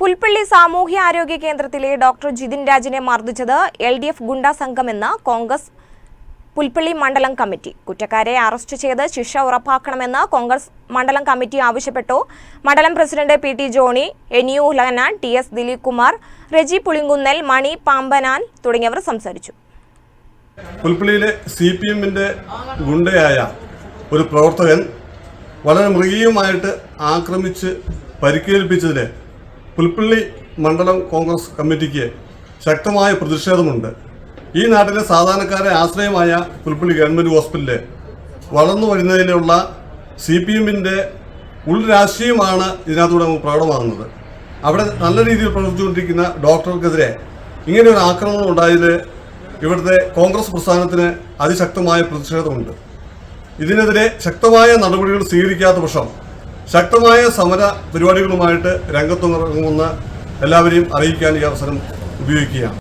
പുൽപ്പള്ളി സാമൂഹ്യ ആരോഗ്യ കേന്ദ്രത്തിലെ ഡോക്ടർ ജിതിൻ രാജിനെ മർദ്ദിച്ചത് എൽ ഡി എഫ് ഗുണ്ടാ സംഘമെന്ന് കോൺഗ്രസ് പുൽപ്പള്ളി മണ്ഡലം കമ്മിറ്റി. കുറ്റക്കാരെ അറസ്റ്റ് ചെയ്ത് ശിക്ഷ ഉറപ്പാക്കണമെന്ന് കോൺഗ്രസ് മണ്ഡലം കമ്മിറ്റി ആവശ്യപ്പെട്ടു. മണ്ഡലം പ്രസിഡന്റ് പി ടി ജോണി എനിയു ഉലകനാൻ ടി എസ് ദിലീപ് കുമാർ റെജി പുളിങ്കുന്നൽ മണി പാമ്പനാൻ തുടങ്ങിയവർ സംസാരിച്ചു. പുൽപ്പള്ളിയിലെ സി പി ഗുണ്ടയായ ഒരു പ്രവർത്തകൻ വളരെ മൃഗീയമായിട്ട് ആക്രമിച്ച് പരിക്കേൽപ്പിച്ചതിൽ പുൽപ്പള്ളി മണ്ഡലം കോൺഗ്രസ് കമ്മിറ്റിക്ക് ശക്തമായ പ്രതിഷേധമുണ്ട്. ഈ നാട്ടിലെ സാധാരണക്കാരെ ആശ്രയമായ പുൽപ്പള്ളി ഗവൺമെന്റ് ഹോസ്പിറ്റലിൽ വളർന്നു വരുന്നതിലുള്ള സി പി എമ്മിന്റെ ഉൾരാഷ്ട്രീയമാണ് ഇതിനകത്തൂടെ നമുക്ക് പ്രകടമാകുന്നത്. അവിടെ നല്ല രീതിയിൽ പ്രവർത്തിച്ചുകൊണ്ടിരിക്കുന്ന ഡോക്ടർക്കെതിരെ ഇങ്ങനെ ഒരു ആക്രമണം ഉണ്ടായതിൽ ഇവിടുത്തെ കോൺഗ്രസ് പ്രസ്ഥാനത്തിന് അതിശക്തമായ പ്രതിഷേധമുണ്ട്. ഇതിനെതിരെ ശക്തമായ നടപടികൾ സ്വീകരിക്കാത്ത പക്ഷം ശക്തമായ സമര പരിപാടികളുമായിട്ട് രംഗത്തുനിറങ്ങുമെന്ന് എല്ലാവരെയും അറിയിക്കാൻ ഈ അവസരം ഉപയോഗിക്കുകയാണ്.